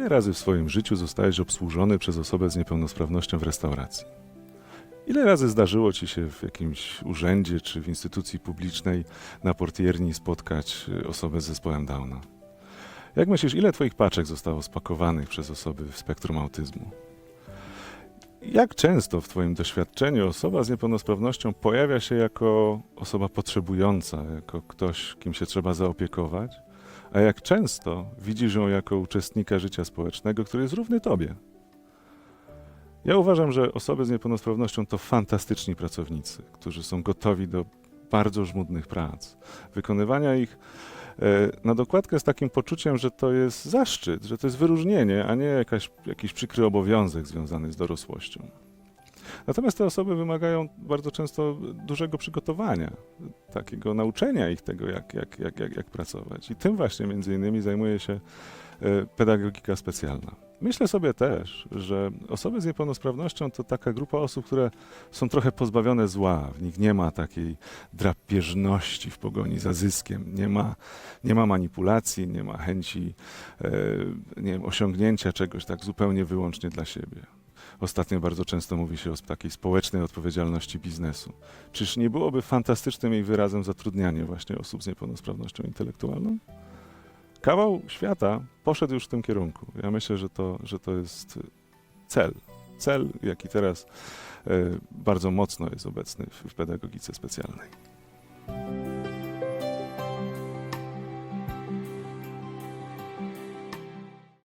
Ile razy w swoim życiu zostałeś obsłużony przez osobę z niepełnosprawnością w restauracji? Ile razy zdarzyło ci się w jakimś urzędzie czy w instytucji publicznej na portierni spotkać y, osobę z zespołem Downa? Jak myślisz, ile twoich paczek zostało spakowanych przez osoby w spektrum autyzmu? Jak często w Twoim doświadczeniu osoba z niepełnosprawnością pojawia się jako osoba potrzebująca, jako ktoś, kim się trzeba zaopiekować, a jak często widzisz ją jako uczestnika życia społecznego, który jest równy Tobie? Ja uważam, że osoby z niepełnosprawnością to fantastyczni pracownicy, którzy są gotowi do bardzo żmudnych prac, wykonywania ich e, na dokładkę z takim poczuciem, że to jest zaszczyt, że to jest wyróżnienie, a nie jakaś, jakiś przykry obowiązek związany z dorosłością. Natomiast te osoby wymagają bardzo często dużego przygotowania, takiego nauczenia ich tego, jak, jak, jak, jak, jak pracować. I tym właśnie między innymi zajmuje się e, pedagogika specjalna. Myślę sobie też, że osoby z niepełnosprawnością to taka grupa osób, które są trochę pozbawione zła. W nich nie ma takiej drapieżności w pogoni za zyskiem, nie ma, nie ma manipulacji, nie ma chęci e, nie wiem, osiągnięcia czegoś tak zupełnie wyłącznie dla siebie. Ostatnio bardzo często mówi się o takiej społecznej odpowiedzialności biznesu. Czyż nie byłoby fantastycznym jej wyrazem zatrudnianie właśnie osób z niepełnosprawnością intelektualną? Kawał świata poszedł już w tym kierunku. Ja myślę, że to, że to jest cel. Cel, jaki teraz e, bardzo mocno jest obecny w, w pedagogice specjalnej.